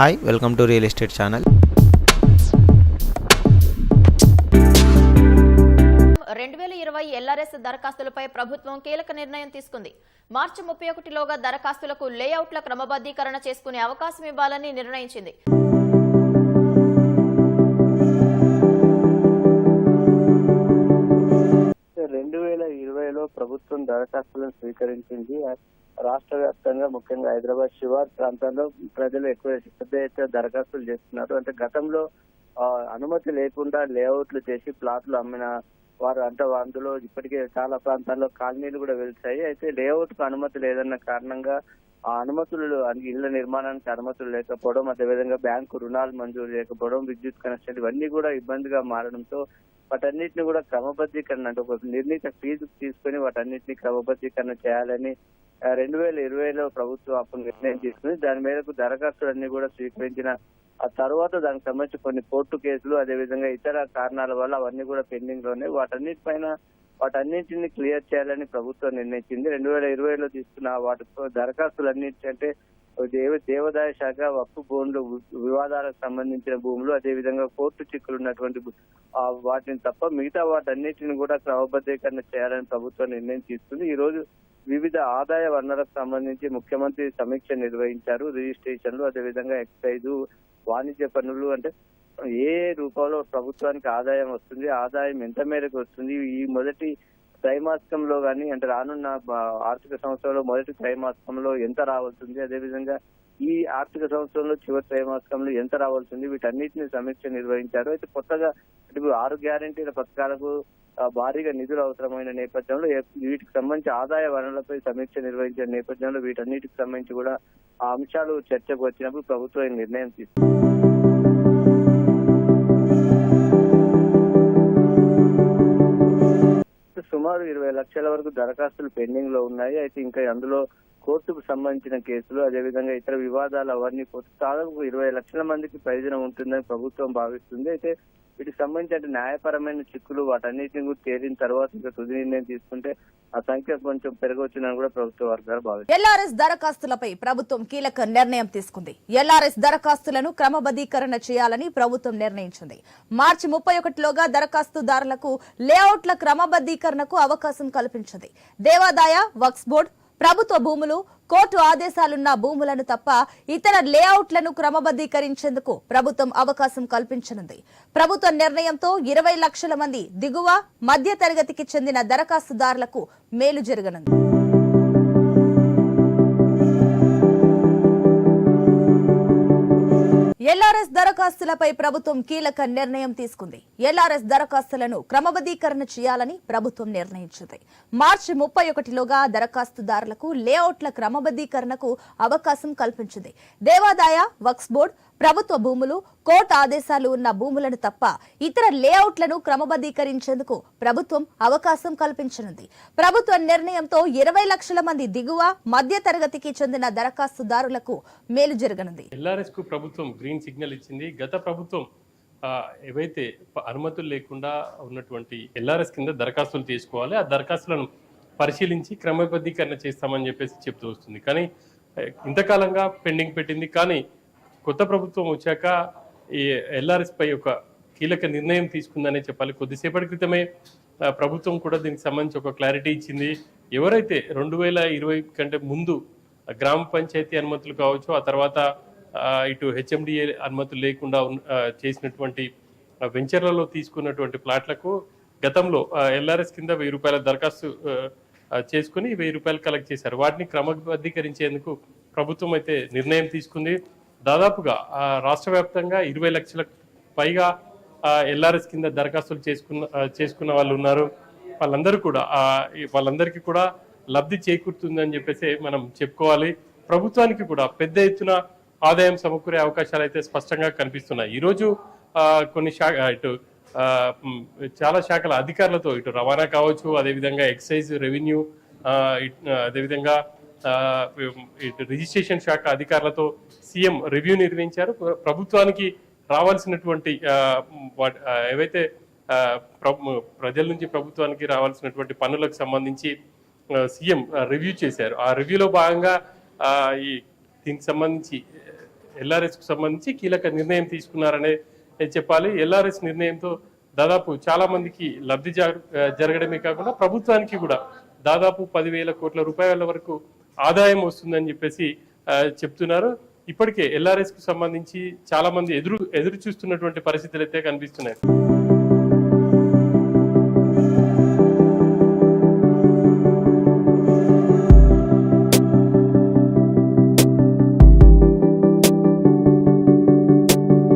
Hi welcome to real estate channel రెండు వేల ఇరవై ఎల్ఆర్ఎస్ దరఖాస్తులపై ప్రభుత్వం కీలక నిర్ణయం తీసుకుంది. మార్చి ముప్పై ఒకటిలోగా దరఖాస్తులకు లేఅవుట్ల క్రమబద్ధీకరణ చేసుకునే అవకాశం ఇవ్వాలని నిర్ణయించింది. ప్రభుత్వం దరఖాస్తులను స్వీకరించింది. రాష్ట్ర వ్యాప్తంగా ముఖ్యంగా హైదరాబాద్ శివార్ ప్రాంతాల్లో ప్రజలు ఎక్కువ పెద్ద ఎత్తున దరఖాస్తులు చేస్తున్నారు. అంటే గతంలో అనుమతి లేకుండా లేఅవుట్లు చేసి ప్లాట్లు అమ్మిన వారు అంటే అందులో ఇప్పటికే చాలా ప్రాంతాల్లో కాలనీలు కూడా వెళ్తాయి అయితే లేఅవుట్కు అనుమతి లేదన్న కారణంగా ఆ అనుమతులు అన్ని ఇళ్ళ నిర్మాణానికి అనుమతులు లేకపోవడం అదేవిధంగా బ్యాంకు రుణాలు మంజూరు లేకపోవడం విద్యుత్ కనెక్షన్ ఇవన్నీ కూడా ఇబ్బందిగా మారడంతో వాటన్నిటిని కూడా క్రమబద్ధీకరణ అంటే ఒక నిర్ణీత ఫీజు తీసుకొని వాటన్నిటిని క్రమబద్ధీకరణ చేయాలని రెండు వేల ఇరవైలో ప్రభుత్వం అప్పుడు నిర్ణయం తీసుకుంది దాని మేరకు దరఖాస్తులన్నీ కూడా స్వీకరించిన ఆ తర్వాత దానికి సంబంధించి కొన్ని కోర్టు కేసులు అదేవిధంగా ఇతర కారణాల వల్ల అవన్నీ కూడా పెండింగ్లో ఉన్నాయి వాటన్నిటిపైన వాటన్నింటిని క్లియర్ చేయాలని ప్రభుత్వం నిర్ణయించింది. రెండు వేల ఇరవైలో తీసుకున్న వాటి దరఖాస్తులన్నింటి అంటే దేవ దేవాదాయ శాఖ వక్ఫ్ భూములు వివాదాలకు సంబంధించిన భూములు అదేవిధంగా కోర్టు చిక్కులు ఉన్నటువంటి వాటిని తప్ప మిగతా వాటన్నిటిని కూడా క్రమబద్ధీకరణ చేయాలని ప్రభుత్వం నిర్ణయం తీసుకుంది. ఈ రోజు వివిధ ఆదాయ వనరులకు సంబంధించి ముఖ్యమంత్రి సమీక్ష నిర్వహించారు. రిజిస్ట్రేషన్లు అదేవిధంగా ఎక్సైజ్ వాణిజ్య పనులు అంటే ఏ రూపంలో ప్రభుత్వానికి ఆదాయం వస్తుంది ఆదాయం ఎంత మేరకు వస్తుంది ఈ మొదటి త్రైమాసికంలో కానీ అంటే రానున్న ఆర్థిక సంవత్సరంలో మొదటి త్రైమాసికంలో ఎంత రావాల్సింది? అదేవిధంగా ఈ ఆర్థిక సంవత్సరంలో చివరి త్రైమాసికంలో ఎంత రావాల్సింది? వీటన్నిటిని సమీక్ష నిర్వహించారు. అయితే కొత్తగా ఇప్పుడు ఆరు గ్యారంటీల పథకాలకు భారీగా నిధులు అవసరమైన నేపథ్యంలో వీటికి సంబంధించి ఆదాయ వనరులపై సమీక్ష నిర్వహించిన నేపథ్యంలో వీటన్నిటికి సంబంధించి కూడా ఆ అంశాలు చర్చకు వచ్చినప్పుడు ప్రభుత్వం నిర్ణయం తీసుకుంది. సుమారు ఇరవై లక్షల వరకు దరఖాస్తులు పెండింగ్లో ఉన్నాయి. అయితే ఇంకా అందులో కోర్టుకు సంబంధించిన కేసులు అదేవిధంగా ఇతర వివాదాలు అవన్నీ కోర్టు దాదాపు ఇరవై లక్షల మందికి ప్రయోజనం ఉంటుందని ప్రభుత్వం భావిస్తుంది. అయితే వీటికి సంబంధించిన న్యాయపరమైన చిక్కులు వాటన్నిటిని కూడా తేలిన తర్వాత ఇంకా తుది నిర్ణయం తీసుకుంటే ఆ సంఖ్య కొంచెం పెరగవచ్చునని కూడా ప్రభుత్వ వర్గాలు భావిస్తారు ఎల్ఆర్ఎస్ దరఖాస్తులపై ప్రభుత్వం కీలక నిర్ణయం తీసుకుంది. ఎల్ఆర్ఎస్ దరఖాస్తులను క్రమబద్ధీకరణ చేయాలని ప్రభుత్వం నిర్ణయించింది. మార్చి ముప్పై ఒకటిలోగా దరఖాస్తుదారులకు లేఅవుట్ల క్రమబద్ధీకరణకు అవకాశం కల్పించింది. దేవాదాయ వక్స్ బోర్డ్ ప్రభుత్వ భూములు కోర్టు ఆదేశాలున్న భూములను తప్ప ఇతర లేఅవుట్లను క్రమబద్ధీకరించేందుకు ప్రభుత్వం అవకాశం కల్పించనుంది. ప్రభుత్వ నిర్ణయంతో ఇరవై లక్షల మంది దిగువ మధ్య తరగతికి చెందిన దరఖాస్తుదారులకు మేలు జరగనుంది. ఎల్ఆర్ఎస్ దరఖాస్తులపై ప్రభుత్వం కీలక నిర్ణయం తీసుకుంది. ఎల్ఆర్ఎస్ దరఖాస్తులను క్రమబద్ధీకరణ చేయాలని ప్రభుత్వం నిర్ణయించింది. మార్చి ముప్పై ఒకటిలోగా దరఖాస్తుదారులకు లేఅవుట్ల క్రమబద్ధీకరణకు అవకాశం కల్పించింది. దేవాదాయ వక్స్ బోర్డ్ ప్రభుత్వ భూములు కోర్టు ఆదేశాలు ఉన్న భూములను తప్ప ఇతర లేఅవుట్లను క్రమబద్ధీకరించేందుకు ప్రభుత్వం అవకాశం కల్పించనుంది. ప్రభుత్వ నిర్ణయంతో ఇరవై లక్షల మంది దిగువ మధ్య తరగతికి చెందిన దరఖాస్తుదారులకు మేలు జరగనుంది. ఎల్ఆర్ఎస్కు ప్రభుత్వం గ్రీన్ సిగ్నల్ ఇచ్చింది. గత ప్రభుత్వం ఏవైతే అనుమతులు లేకుండా ఉన్నటువంటి ఎల్ఆర్ఎస్ కింద దరఖాస్తులు తీసుకోవాలి ఆ దరఖాస్తులను పరిశీలించి క్రమబద్ధీకరణ చేస్తామని చెప్పేసి చెప్తూ వస్తుంది. కానీ ఇంతకాలంగా పెండింగ్ పెట్టింది. కానీ కొత్త ప్రభుత్వం వచ్చాక ఈ ఎల్ఆర్ఎస్ పై ఒక కీలక నిర్ణయం తీసుకుందనే చెప్పాలి. కొద్దిసేపటి క్రితమే ప్రభుత్వం కూడా దీనికి సంబంధించి ఒక క్లారిటీ ఇచ్చింది. ఎవరైతే రెండు వేల ఇరవై కంటే ముందు గ్రామ పంచాయతీ అనుమతులు కావచ్చు ఆ తర్వాత ఇటు హెచ్ఎండిఏ అనుమతులు లేకుండా చేసినటువంటి వెంచర్లలో తీసుకున్నటువంటి ప్లాట్లకు గతంలో ఎల్ఆర్ఎస్ కింద వెయ్యి రూపాయల దరఖాస్తు చేసుకుని వెయ్యి రూపాయలు కలెక్ట్ చేశారు. వాటిని క్రమబద్ధీకరించేందుకు ప్రభుత్వం అయితే నిర్ణయం తీసుకుంది. దాదాపుగా రాష్ట్ర వ్యాప్తంగా ఇరవై లక్షల పైగా ఎల్ఆర్ఎస్ కింద దరఖాస్తులు చేసుకున్న చేసుకున్న వాళ్ళు ఉన్నారు. వాళ్ళందరూ కూడా వాళ్ళందరికీ కూడా లబ్ధి చేకూరుతుందని చెప్పేసి మనం చెప్పుకోవాలి. ప్రభుత్వానికి కూడా పెద్ద ఎత్తున ఆదాయం సమకూరే అవకాశాలు అయితే స్పష్టంగా కనిపిస్తున్నాయి. ఈరోజు కొన్ని శాఖ ఇటు చాలా శాఖల అధికారులతో ఇటు రవాణా కావచ్చు అదేవిధంగా ఎక్సైజ్ రెవెన్యూ ఇట్- అదేవిధంగా ఇటు రిజిస్ట్రేషన్ శాఖ అధికారులతో సీఎం రివ్యూ నిర్వహించారు. ప్రభుత్వానికి రావాల్సినటువంటి ఏవైతే ప్ర- ప్రజల నుంచి ప్రభుత్వానికి రావాల్సినటువంటి పనులకు సంబంధించి సీఎం రివ్యూ చేశారు. ఆ రివ్యూలో భాగంగా ఈ దీనికి సంబంధించి ఎల్ఆర్ఎస్కు సంబంధించి కీలక నిర్ణయం తీసుకున్నారనే చెప్పాలి. ఎల్ఆర్ఎస్ నిర్ణయంతో దాదాపు చాలా మందికి లబ్ధి జరగడమే కాకుండా ప్రభుత్వానికి కూడా దాదాపు పదివేల కోట్ల రూపాయల వరకు ఆదాయం వస్తుందని చెప్పేసి చెప్తున్నారు. ఇప్పటికే ఎల్ఆర్ఎస్కు సంబంధించి చాలా మంది ఎదురు ఎదురు చూస్తున్నటువంటి పరిస్థితులు అయితే కనిపిస్తున్నాయి.